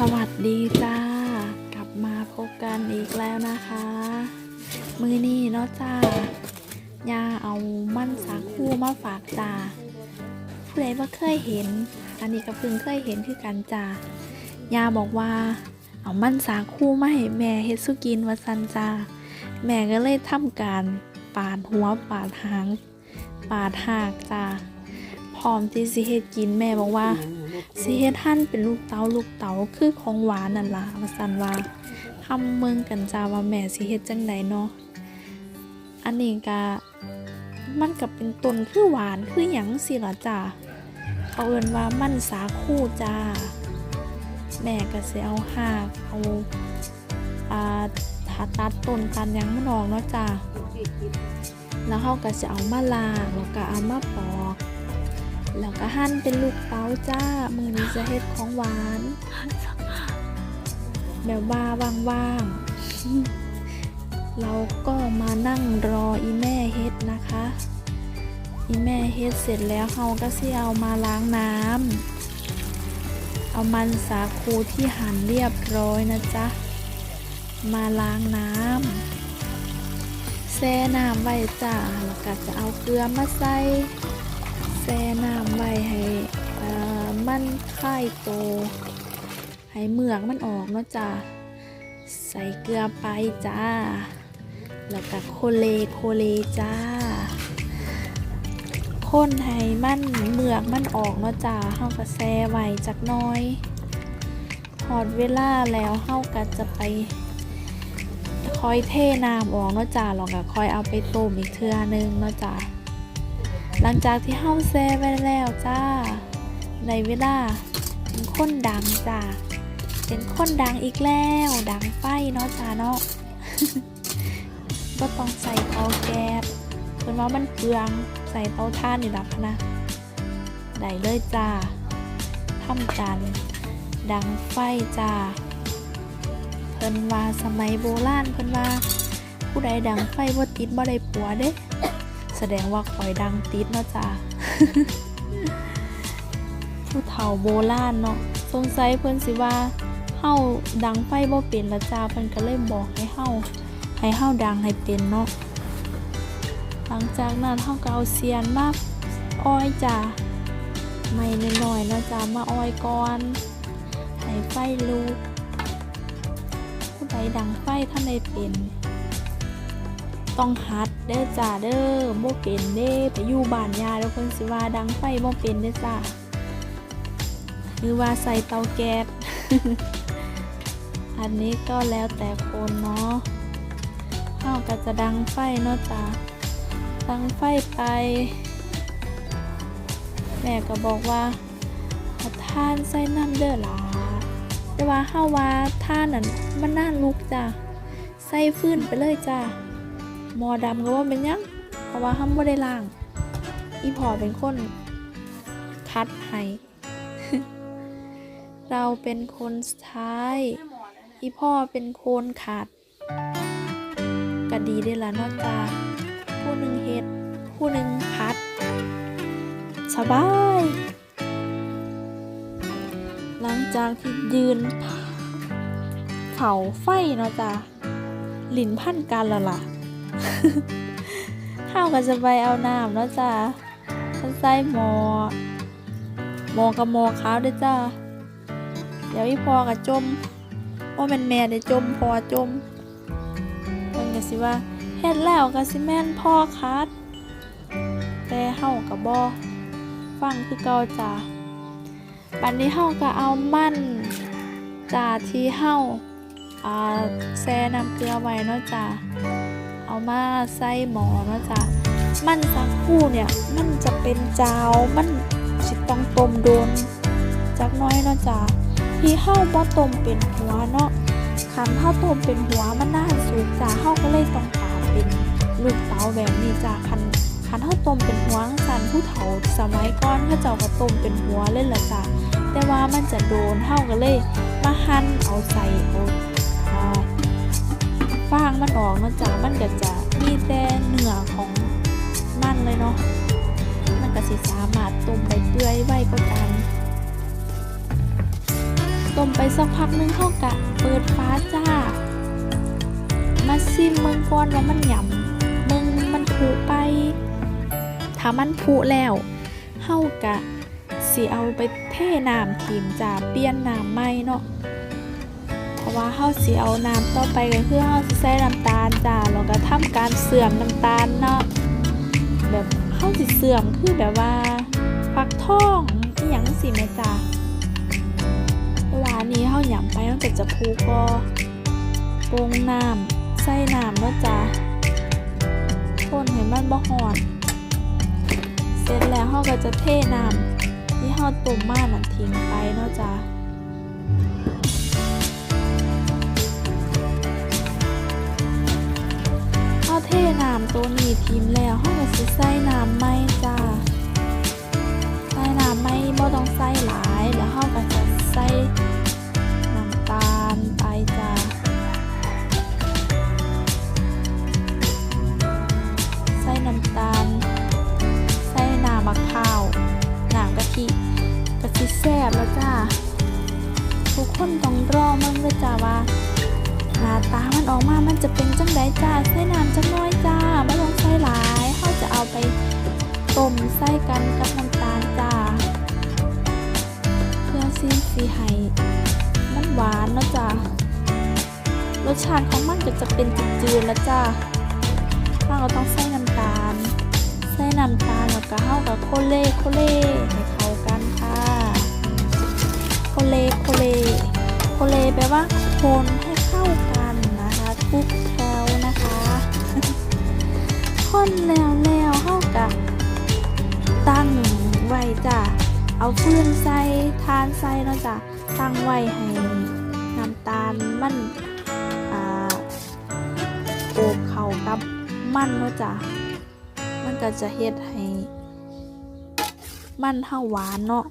สวัสดีจ้า กลับมาพบกันอีกแล้วนะคะ มือนี้เนาะจ้ายาเอามั่นสาคูมาฝากจ้าผู้ใดว่าเคยเห็น อันนี้ก็เพิ่งเคยเห็นคือกันจ้ายาบอกว่า เอามั่นสาคูมาให้แม่เฮ็ดสุกินวาซันจ้าแม่ก็เลยทำการปาดหัวปาดหาง ปาดหากจ้าพร้อมที่สิเฮ็ดกินแม่บอกว่า สิเฮ็ดหั่นเป็นลูกเต๋าลูกเต๋าคือของหวานนั่นล่ะว่าซั่นว่าทำเมืองกันจ้าว่าแม่สิเฮ็ดจังไดเนาะอันนี้ก็มันก็เป็นต้นคือหวานคือหยังสิล่ะจ้าเขาเอิ้นว่ามันสาคูจ้า แม่ก็สิเอาหากเอาอ่าถาตัดต้นตันหยังมันออกเนาะจ้าแล้วเฮาก็จะเอามาล้างแล้วก็เอามาปอก แล้วก็หั่นเป็นลูกเต๋าจ้า มือนี้จะเฮ็ดของหวาน แบบว่าว่างๆ เราก็มานั่งรออีแม่เฮ็ดนะคะ อีแม่เฮ็ดเสร็จแล้วเราก็สิเอามาล้างน้ำ เอามันสาคูที่หั่นเรียบร้อยนะจ๊ะ มาล้างน้ำแช่น้ำไว้จ้าแล้วก็จะเอาเกลือมาใส่ แช่น้ำไว้ให้มันค่ายโตให้เหมือกมันออกเนาะจ้าใส่เกลือไปจ้า แล้วก็โคเลโคเลจ้าคนให้มันเหมือกมันออกเนาะจ้าเฮาก็แช่ไว้จักน้อยหอดเวลาแล้วเฮาก็จะไปคอยเทน้ำออกเนาะจ้าแล้วก็คอยเอาไปต้มอีกเทื่อนึงเนาะจ้า หลังจากที่เฮาแซ่ไว้แล้วจ้า ในเวลาเป็นคนดังจ้า เป็นคนดังอีกแล้ว ดังไฟเนาะจ้าเนาะก็ต้องใส่เตาแก๊สเพิ่นว่ามันเปลืองใส่เตาถ่านนี่ดับนะ ได้เลยจ้าทำการดังไฟจ้า เพิ่นว่าสมัยโบราณเพิ่นว่า ผู้ใดดังไฟบ่ติดบ่ได้ผัวเด้ แสดงว่าคอยดังติดเนาะจ้าผู้เฒ่าโบราณเนาะสงสัยเพิ่นสิว่าเฮาดังไฟบ่เป็นละจ้าเพิ่นก็เลยบอกให้เฮาให้เฮาดังให้เป็นเนาะหลังจากนั้นเฮาก็เอาเสียนมาอ้อยจ้าไม่น้อยๆเนาะจ้ามาอ้อยก่อนให้ไฟลุกผู้ใดดังไฟท่านใดเป็น ต้องฮัดเด้อจ้าเด้อบ่เป็นเด้ไปอยู่บ้านยาแล้วเพิ่นสิว่าดังไฟบ่เป็นเด้อจ้าหรือว่าใส่เตาแก๊สอันนี้ก็แล้วแต่คนเนาะเฮาก็จะดังไฟเนาะจ้าดังไฟไป แม่ก็บอกว่าท่านใส่น้ำเด้อหล่ะแต่ว่าเฮาว่าท่านนั่นมันน่าลุกจ้าใส่ฟืนไปเลยจ้า หมอดำก็ว่าเป็นยังเพราะว่าห้ามบ่ได้ล้าง อีพอเป็นคนคัดให้เราเป็นคนสุดท้าย อีพ่อเป็นคนขาดก็ดีได้ละเนอกจากผู้หนึ่งเฮ็ดผู้หนึ่งคัด สบาย หลังจากที่ยืนเผาไฟเนาะจ้ะหลินพันกันแล้วล่ะ ข้าวก็จะไปเอาน้ำแล้วจ้าฉันใส่หมอหมอกับหมอขาวด้วยจ้าเดี๋ยวอีพอกับจมว่าเป็นแม่ได้จมพอจมมันก็สิว่าเฮ็ดแล้วก็สิแม่นพ่อคัดแต่เฮากับบอฟังคือเก่าจ้าปันนี้เฮาก็เอามั่นจ้าที่เฮาอ่าแซ่น้ำเกลือไว้เนาะจ้า เอามาใส่หมอนะจ้ะมันสักคู่เนี่ยมันจะเป็นจาวมันสิต้องต้มโดนจักน้อยเนาะจ้ะที่เฮาบ่ต้มเป็นหัวเนาะคันเฮาต้มเป็นหัวมันน่าสุกจ้ะเฮาก็เลยต้องปาเป็นลูกเต๋าแบบนี้จ้ะคันคันเฮาต้มเป็นหัวสันผู้เฒ่าสมัยก่อนเขาเจ้าก็ต้มเป็นหัวเลยล่ะจ้ะแต่ว่ามันจะโดนเฮาก็เลยมาหั่นเอาใส่เอา มันออกเนาะจ้ะมันก็จะมีแต่เนื้อของมันเลยเนาะมันก็สิสามารถต้มได้เปื่อยไว้ก็กันต้มไปสักพักนึงเข้ากะเปิดฟ้าจ้า มาซิมเมืองก่อนว่ามันหยำเมืองมันผุไป ถ้ามันผุแล้วเฮากะสิเอาไปเทน้ำทีมจ้าเปลี่ยนน้ำใหม่เนาะ ว่าเฮาสิเอาน้ำต่อไปก็คือเฮาสิใส่น้ำตาลจ้าแล้วก็ทำการเสื่อมน้ำตาลเนาะแบบเฮาสิเสื่อมคือแบบว่าฟักทองอีหยังสิแม่จ้าเวลานี้เฮาหยำไปมันก็จะพูก็ปรุงน้ำใส่น้ำเนาะจ้าคนให้มันบ่ฮ้อนเสร็จแล้วเฮาก็จะเทน้ำที่เฮาต้มมานั่นทิ้งไปเนาะจ้าาเทน้ำตัวนี้ทิมแล้วเฮาก็สิใส่น้ำใหม่จ้าใส่น้ำใหม่บ่ต้องใส่หลายแล้วเฮาก็จะใส่น้ำตาลไปจ้าใส่น้ำตาล ใส่น้ำมะพร้าวน้ำกะทิกะทิแซ่บแล้วจ้าทุกคนต้องรอมันเลยจ้าว่า น้าตามันออกมามันจะเป็นจังไดจ้าใส่น้ำจังน้อยจ้าไม่ต้องใส่หลายเขาจะเอาไปต้มใส่กันกับน้ำตาลจ้าเพื่อซีสีให้มันหวานเนาะจ้ารสชาติของมันก็จะเป็นจืดๆแล้วจ้าถ้าเราต้องใส่น้ำตาล ใส่น้ำตาลแล้วก็เข้ากับโคเล่โคเล่ให้เข้ากันค่ะ โคเล่โคเล่โคเล่แปลว่าคนให้เข้ากันนะค ทุกแถวนะคะคนแล้วแล้วเข้ากับตั้งไว้จ้ะเอาฟืนใส่ทานใส่เนาะจ้ะตั้งไว้ให้น้ำตาลมันอ่าโอบเข้ากับมันเนาะจ้ะมันก็จะเฮ็ดให้มันเฮาหวานเนาะ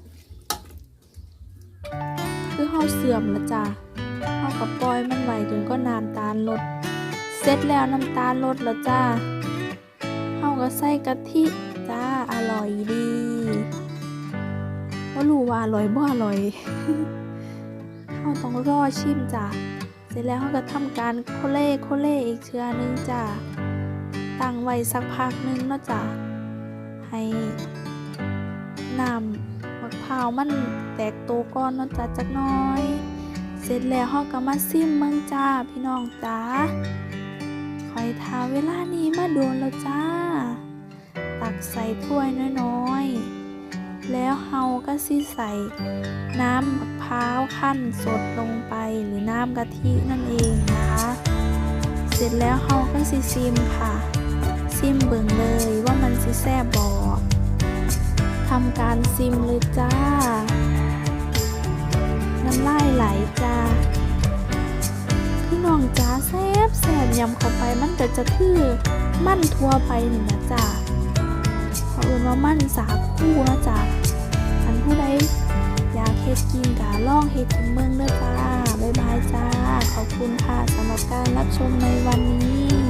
คือเฮาเสื่อมล้วจ้ะากับปล่อยมันไว้จนก็น้ำตาลลด เสร็จแล้วน้ำตาลลดแล้วจ้าเฮาก็ใส่กะทิจ้าอร่อยดีบ่รู้ว่าอร่อยบ่อร่อยเฮาต้องรอชิมจ้ะเสร็จแล้วเฮาก็ทำการโคเล่โคเล่อีกเชือนึงจ้าตั้งไว้สักพักนึงเนาะจ้ะให้น้ำมะพร้าวมันแตกโตก่อนเนาะจ้าจักน้อย เสร็จแล้วเฮาก็มาซิมเมืองจ้าพี่น้องจ้าคอยทาเวลานี้มาโดนแล้วจ้า ตักใส่ถ้วยน้อยๆ แล้วเฮาก็สิใส่ น้ำมะพร้าวขั้นสดลงไปหรือน้ำกะทินั่นเองนะคะ เสร็จแล้วเฮาก็สิซิมค่ะ ซิมเบิ่งเลยว่ามันสิแซ่บบ่ทำการซิมเลยจ้า น้ำลายไหลจ้าพี่น้องจ้าแซ่บแซ่บยำเข้าไปมันก็จะคือมั่นทั่วไปนี่นะจ้าเขาเอ่นว่ามั่นสาคู่นะจ้าอันผู้ใดอยากเฮ็ดกินกะล่องเฮ็ดกินเมืองเด้อจ้าบ๊ายบายจ้า ขอบคุณค่ะสำหรับการรับชมในวันนี้